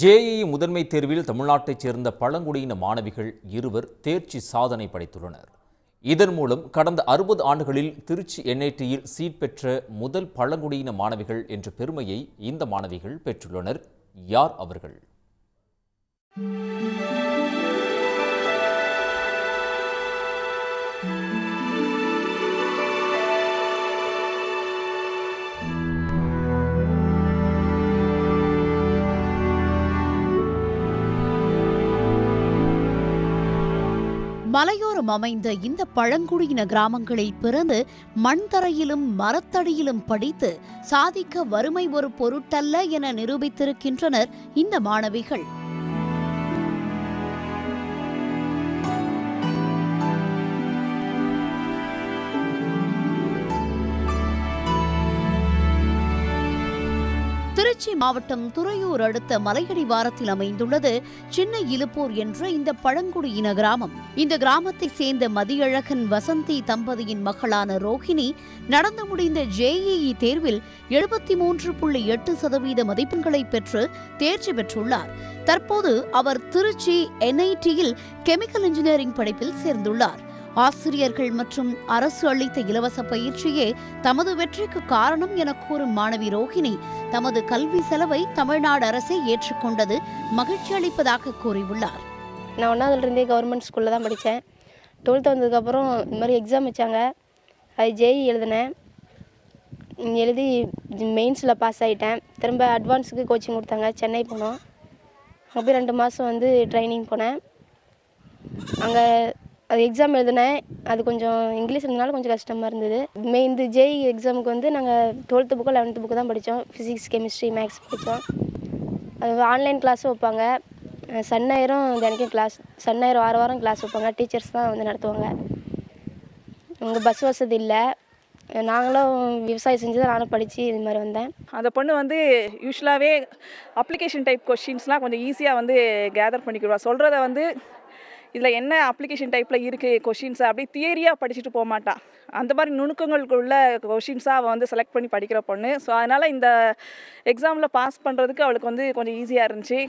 JEE முதன்மை தேர்வில் தமிழ்நாட்டைச் சேர்ந்த பழங்குடியின மாணவிகள் இருவர் தேர்ச்சி சாதனை படைத்துள்ளனர். இதன் மூலம் கடந்த அறுபது ஆண்டுகளில் திருச்சி என்ஐடியில் சீட் பெற்ற முதல் பழங்குடியின மாணவிகள் என்ற பெருமையை இந்த மாணவிகள் பெற்றுள்ளனர். யார் அவர்கள்? மலையோரம் அமைந்த இந்த பழங்குடியின கிராமங்களில் பிறந்து மண் தரையிலும் மரத்தடியிலும் படித்து சாதிக்க வறுமை ஒரு பொருட்டல்ல என நிரூபித்திருக்கின்றனர் இந்த மாணவிகள். திருச்சி மாவட்டம் துறையூர் அடுத்த மலையடிவாரத்தில் அமைந்துள்ளது சின்ன இலுப்பூர் என்ற இந்த பழங்குடியின கிராமம். இந்த கிராமத்தை சேர்ந்த மதியழகன் வசந்தி தம்பதியின் மகளான ரோஹிணி நடந்து முடிந்த ஜேஇஇ தேர்வில் எழுபத்தி மூன்று புள்ளி எட்டு சதவீத மதிப்பெண்களை பெற்று தேர்ச்சி பெற்றுள்ளார். தற்போது அவர் திருச்சி என்ஐடியில் கெமிக்கல் இன்ஜினியரிங் படிப்பில் சேர்ந்துள்ளார். ஆசிரியர்கள் மற்றும் அரசு அளித்த இலவச பயிற்சியே தமது வெற்றிக்கு காரணம் என கூறும் மாணவி ரோஹிணி. தமது கல்வி செலவை தமிழ்நாடு அரசே ஏற்றுக்கொண்டது மகிழ்ச்சி அளிப்பதாக கூறியுள்ளார். நான் ஒன்றாவதுலேருந்தே கவர்மெண்ட் ஸ்கூலில் தான் படித்தேன் டுவெல்த்து வந்ததுக்கப்புறம் இந்த மாதிரி எக்ஸாம் வச்சாங்க. அது ஜேஇ எழுதினேன். எழுதி மெயின்ஸில் பாஸ் ஆகிட்டேன் திரும்ப அட்வான்ஸுக்கு கோச்சிங் கொடுத்தாங்க. சென்னை போனோம். அங்கே போய் ரெண்டு மாதம் வந்து ட்ரைனிங் போனேன். அங்கே அது எக்ஸாம் எழுதினேன். அது கொஞ்சம் இங்கிலீஷ் இருந்தனால கொஞ்சம் கஷ்டமாக இருந்தது. மே இந்த ஜேஇ எக்ஸாமுக்கு வந்து நாங்கள் டுவெல்த்து புக்கு லெவன்த்து புக்கு தான் படித்தோம் ஃபிசிக்ஸ் கெமிஸ்ட்ரி மேக்ஸ் படித்தோம் அது ஆன்லைன் கிளாஸும் வைப்பாங்க. அஹ் சன் ஞாயிறும் தினைக்கும் கிளாஸ் சன் ஞாயிறு வார வாரம் கிளாஸ் வைப்பாங்க. டீச்சர்ஸ் தான் வந்து நடத்துவாங்க. உங்கள் பஸ் வசதி இல்லை. நாங்களும் விவசாயம் செஞ்சு தான் நானும் படித்து இது மாதிரி வந்தேன். அந்த பொண்ணு வந்து யூஸ்வலாகவே அப்ளிகேஷன் டைப் கொஷின்ஸ்லாம் கொஞ்சம் ஈஸியாக வந்து கேதர் பண்ணிக்கிடுவா. சொல்கிறத வந்து இதில் என்ன அப்ளிகேஷன் டைப்பில் இருக்குது கொஷின்ஸை அப்படி தியரியாக படிச்சுட்டு போக மாட்டான் அந்த மாதிரி நுணுக்கங்களுக்குள்ள கொஷின்ஸாக அவள் வந்து செலக்ட் பண்ணி படிக்கிற பொண்ணு. ஸோ அதனால் இந்த எக்ஸாமில் பாஸ் பண்ணுறதுக்கு அவளுக்கு வந்து கொஞ்சம் ஈஸியாக இருந்துச்சு.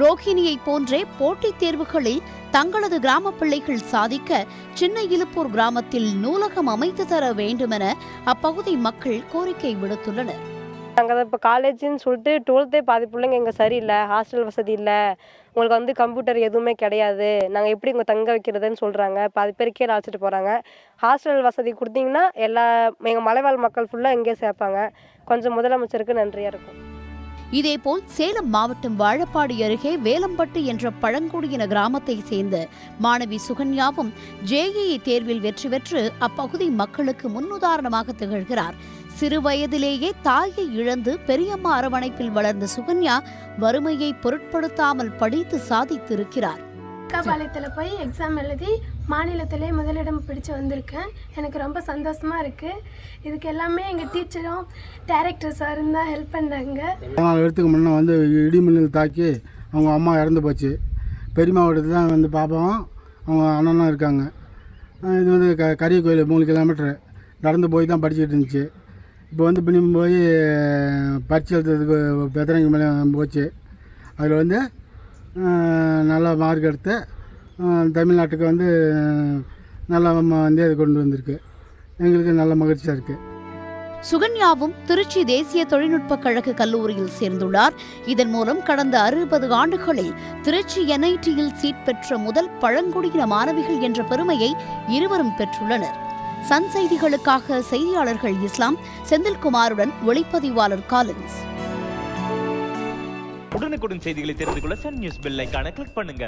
ரோஹிணியை போன்றே போட்டித் தேர்வுகளில் தங்களது கிராம பிள்ளைகள் சாதிக்க சின்ன இலுப்பூர் கிராமத்தில் நூலகம் அமைத்து தர வேண்டுமென அப்பகுதி மக்கள் கோரிக்கை விடுத்துள்ளனர். நாங்கள் இப்போ காலேஜுன்னு சொல்லிட்டு டுவெல்த்தே பாதி பிள்ளைங்க இங்கே சரியில்லை. ஹாஸ்டல் வசதி இல்லை. உங்களுக்கு வந்து கம்ப்யூட்டர் எதுவுமே கிடையாது. நாங்கள் எப்படி இங்கே தங்க வைக்கிறதுன்னு சொல்கிறாங்க பாதி பேர் கீழே அழைச்சிட்டு போகிறாங்க ஹாஸ்டல் வசதி கொடுத்தீங்கன்னா எல்லா எங்கள் மலைவாழ் மக்கள் ஃபுல்லாக இங்கே சேர்ப்பாங்க. கொஞ்சம் முதலமைச்சருக்கு நன்றியாக இருக்கும். இதேபோல் சேலம் மாவட்டம் வாழப்பாடி அருகே வேலம்பட்டு என்ற பழங்குடியின கிராமத்தை சேர்ந்த மாணவி சுகன்யாவும் ஜேஇஇ தேர்வில் வெற்றி பெற்று அப்பகுதி மக்களுக்கு முன்னுதாரணமாக திகழ்கிறார். சிறு வயதிலேயே தாயை இழந்து பெரியம்மா அரவணைப்பில் வளர்ந்த சுகன்யா வறுமையை பொருட்படுத்தாமல் படித்து சாதித்திருக்கிறார். பாளையத்தில் போய் எக்ஸாம் எழுதி மாநிலத்திலே முதலிடம் பிடிச்சு வந்திருக்கேன். எனக்கு ரொம்ப சந்தோஷமாக இருக்குது இதுக்கு எல்லாமே எங்கள் டீச்சரும் டைரக்டர் சாரும் தான் ஹெல்ப் பண்ணாங்க நாலு இடத்துக்கு முன்னே வந்து இடி மின்னல் தாக்கி அவங்க அம்மா இறந்து போச்சு. பெரியம்மா வீட்டுக்கு தான் வந்து பாப்பாவும் அவங்க அண்ணனும் இருக்காங்க. இது வந்து க கரிய கோயில் மூணு கிலோமீட்டரு நடந்து போய் தான் படிச்சுட்டு இருந்துச்சு. இப்போ வந்து பின்னி போய் பரிச்சு எழுதுறதுக்கு பெத்தனைக்கு மேலே போச்சு. அதில் வந்து நல்ல மார்க் எடுத்து தமிழ்நாட்டுக்கு வந்து நல்லா வந்து அது கொண்டு வந்திருக்கு. எங்களுக்கு நல்ல மகிழ்ச்சியாக இருக்குது சுகன்யாவும் திருச்சி தேசிய தொழில்நுட்ப கழக கல்லூரியில் சேர்ந்துள்ளார். இதன் மூலம் கடந்த அறுபது ஆண்டுகளில் திருச்சி என்ஐடியில் சீட் பெற்ற முதல் பழங்குடியின மாணவிகள் என்ற பெருமையை இருவரும் பெற்றுள்ளனர். சன் செய்திகளுக்காக செய்தியாளர்கள் இஸ்லாம் செந்தில்குமாருடன் ஒளிப்பதிவாளர் காலின்ஸ். உடனுக்குடன் செய்திகளை தெரிந்து கொள்ள சன் நியூஸ் பெல் ஐக்கான கிளிக் பண்ணுங்க.